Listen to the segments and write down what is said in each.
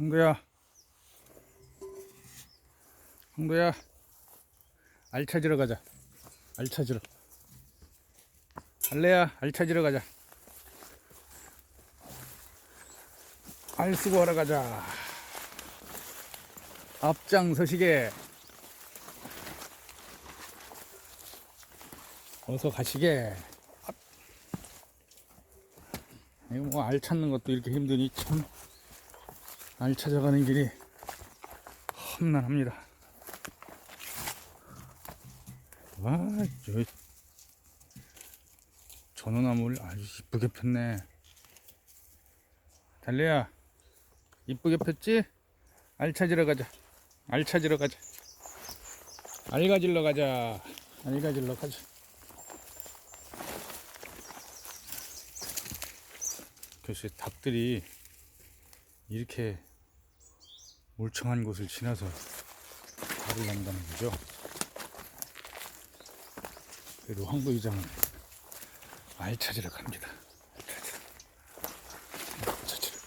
황도야. 황도야. 알 찾으러 가자. 알 찾으러. 알레야 알 찾으러 가자. 알 쓰고 하러 가자. 앞장 서시게. 어서 가시게. 앞. 이거 뭐 알 찾는 것도 이렇게 힘드니 참 알 찾아가는 길이 험난합니다. 와, 저 전어나무를 아주 이쁘게 폈네. 달래야, 이쁘게 폈지? 알 찾으러 가자. 알 찾으러 가자. 알 가지러 가자. 알 가지러 가자. 글쎄, 닭들이 이렇게 울창한 곳을 지나서 알을 난다는 거죠. 그래도 찾으러 갑니다. 알 찾으러. 알 찾으러.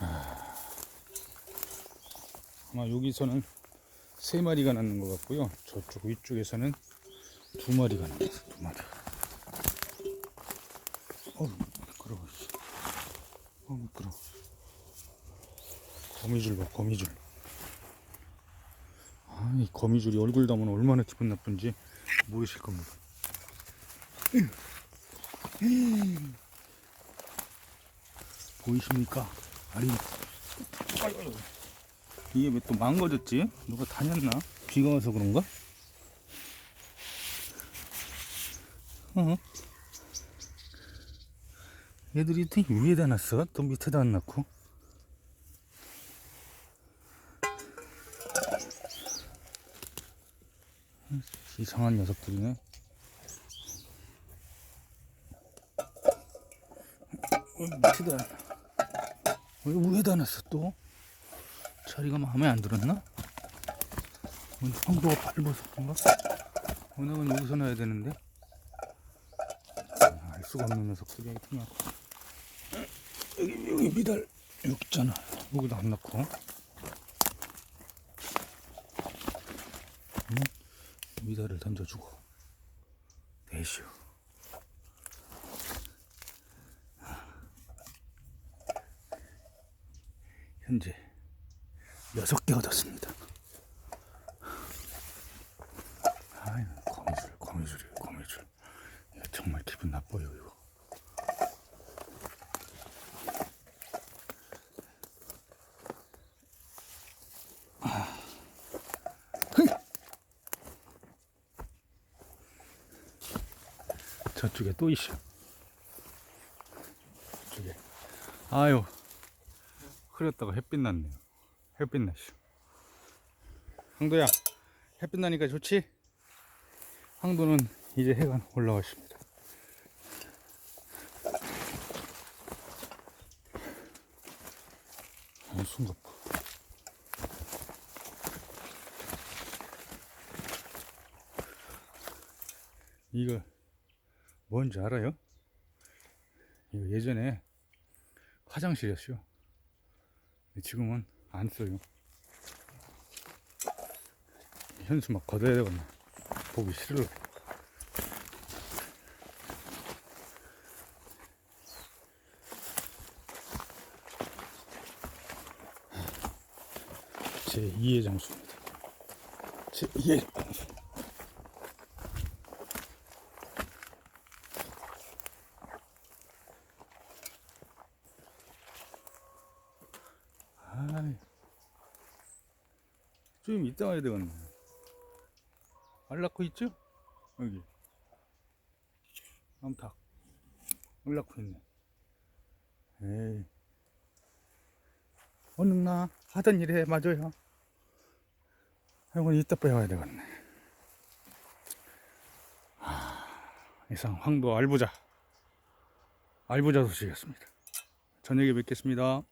아. 여기서는 세 마리가 낳는 것 같고요. 저쪽 위쪽에서는 두 마리가 낳았어. 두 마리. 어, 미끄러워. 씨. 어, 미끄러워. 거미줄 봐, 거미줄. 아, 이 거미줄이 얼굴 담으면 얼마나 기분 나쁜지 모르실 겁니다. 보이십니까? 아이고. 이게 왜 또 망가졌지? 누가 다녔나? 비가 와서 그런가? 어? 얘들이 또 위에다 놨어? 또 밑에다 안 놨고? 이상한 녀석들이네. 어, 밑에다, 왜 위에다 놨어 또? 자리가 마음에 안 들었나? 오늘 황도가 밟아서 그런가? 오늘은 여기서 놔야 되는데. 아, 알 수가 없는 녀석들이 있구나 여기 여기 미달 여기 있잖아. 여기도 안 넣고. 응? 미달을 던져주고. 대시오. 현재 여섯 개 얻었습니다. 아이, 거미줄, 거미줄이에요, 거미줄. 이거 정말 기분 나빠요, 이거. 아. 흐이! 저쪽에 또 있어. 저쪽에. 아유, 흐렸다가 햇빛 났네요. 햇빛 나시. 황도야, 햇빛 나니까 좋지? 황도는 이제 해가 올라왔습니다. 아, 숨갑 봐. 이거 뭔지 알아요? 이거 예전에 화장실이었어요. 지금은 안 써요. 현수 막 걷어야 되겠네. 보기 싫어. 제 2의 장소입니다. 제 2의 장소. 아이. 좀 이따 와야 되겠네. 알 낳고 있죠? 여기. 암탉. 알 낳고 있네. 에이. 얼른 나. 하던 일에 맞아요. 이건 이따 빼와야 되겠네. 하, 이상 황도 알부자. 알부자 소식이었습니다. 저녁에 뵙겠습니다.